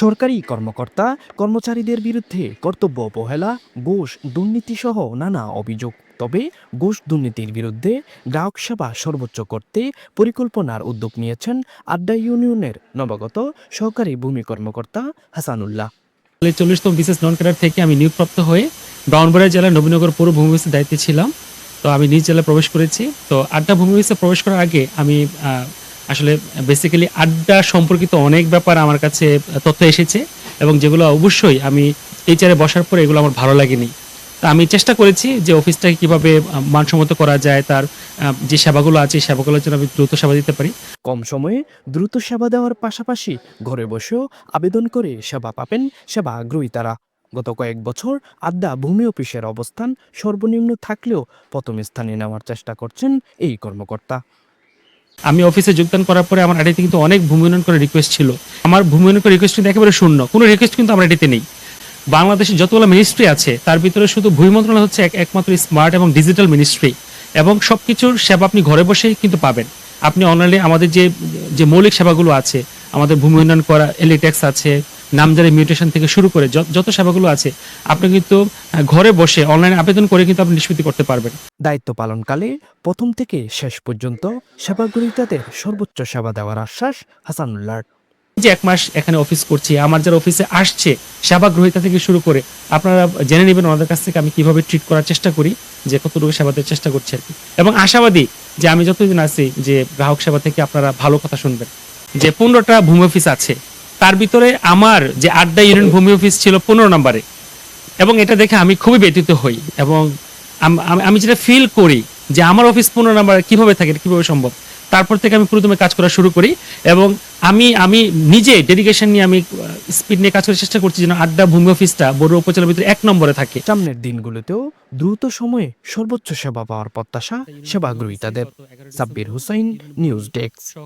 সরকারি কর্মকর্তা, কর্মচারীদের বিরুদ্ধে কর্তব্য অবহেলা ঘুষ দুর্নীতিসহ নানা অভিযোগ। তবে ঘুষ দুর্নীতির বিরুদ্ধে গ্রাহক সেবা সর্বোচ্চ করতে পরিকল্পনার উদ্যোগ নিয়েছেন আড্ডা ইউনিয়নের নবাগত সহকারী ভূমি কর্মকর্তা হাসানুল্লাহ। চল্লিশতম বিশেষ নন ক্যাডার থেকে আমি নিয়োগপ্রাপ্ত হয়ে ব্রাউনবাড়িয়া জেলার নবীনগর পৌর ভূমি দায়িত্বে ছিলাম। তো আমি নিজ জেলায় প্রবেশ করেছি। তো আড্ডা ভূমি প্রবেশ করার আগে আমি আসলে বেসিক্যালি আড্ডা সম্পর্কিত অনেক ব্যাপার আমার কাছে তথ্য এসেছে এবং যেগুলো অবশ্যই আমি এই চেয়ারে বসার পরে এগুলো আমার ভালো লাগেনি। তা আমি চেষ্টা করেছি যে অফিসটাকে কীভাবে মানসম্মত করা যায়, তার যে সেবাগুলো আছে সেবাগুলোর জন্য আমি দ্রুত সেবা দিতে পারি। কম সময়ে দ্রুত সেবা দেওয়ার পাশাপাশি ঘরে বসেও আবেদন করে সেবা পাবেন সেবা আগ্রহী তারা গত কয়েক বছর আড্ডা ভূমি অফিসের অবস্থান সর্বনিম্ন থাকলেও প্রথম স্থানে নেওয়ার চেষ্টা করছেন এই কর্মকর্তা। আমি অফিসে যোগদান করার পরে আমার আইডিতে কিন্তু অনেক ভূমি উন্নয়ন করে রিকোয়েস্ট ছিল। আমার ভূমি উন্নয়ন করে রিকোয়েস্ট কিন্তু একেবারে শূন্য। কোনো রিকোয়েস্ট কিন্তু আমার আইডিতে নেই। বাংলাদেশের যতগুলো মিনিস্ট্রি আছে, তার ভিতরে শুধু ভূমি মন্ত্রণালয় হচ্ছে এক- একমাত্র স্মার্ট এবং ডিজিটাল মিনিস্ট্রি এবং সব কিছুর সেবা আপনি ঘরে বসেই কিন্তু পাবেন। আপনি অনলাইনে আমাদের যে যে মৌলিক সেবাগুলো আছে, আমাদের ভূমি উন্নয়ন করা এলিটেক্স আছে নামজারি মিউটেশন থেকে শুরু করে যত- সেবাগুলো আছে আপনি কিন্তু ঘরে বসে অনলাইনে আবেদন করে কিন্তু আপনি নিষ্পত্তি করতে পারবেন। দায়িত্ব পালনকালে প্রথম থেকে শেষ পর্যন্ত সেবাগ্রহীতাদের সর্বোচ্চ সেবা দেওয়ার আশ্বাস হাসানুল্লাহ যে এক মাস এখানে অফিস করছি আমার যারা অফিসে আসছে সেবা গ্রহীতা থেকে শুরু করে আপনারা জেনে নেবেন ওনাদের কাছ থেকে আমি কীভাবে ট্রিট করার চেষ্টা করি যে কতটুকু সেবা দেওয়ার চেষ্টা করছি আর কি। এবং আশাবাদী যে আমি যতদিন আছি যে গ্রাহক সেবা থেকে আপনারা ভালো কথা শুনবেন। যে পনেরোটা ভূমি অফিস আছে তার ভিতরে আমার যে আড্ডা ইউনিয়ন ভূমি অফিস ছিল পনেরো নম্বরে, এবং এটা দেখে আমি খুবই ব্যতীত হই, এবং আমি- যেটা ফিল করি যে আমার অফিস পনেরো নাম্বার কীভাবে থাকে কীভাবে সম্ভব, তারপর থেকে আমি প্রথমে কাজ করা শুরু করি, এবং আমি আমি নিজে ডেডিকেশন নিয়ে আমি স্পিড নিয়ে কাজ করার চেষ্টা করছি যেন আড্ডা ভূমি অফিসটা বড় উপজেলার ভিতরে এক নম্বরে থাকে। সামনের দিনগুলোতেও দ্রুত সময়ে সর্বোচ্চ সেবা পাওয়ার প্রত্যাশা সেবাগ্রহীতাদের সাব্বির হুসাইন, নিউজ ডেস্ক।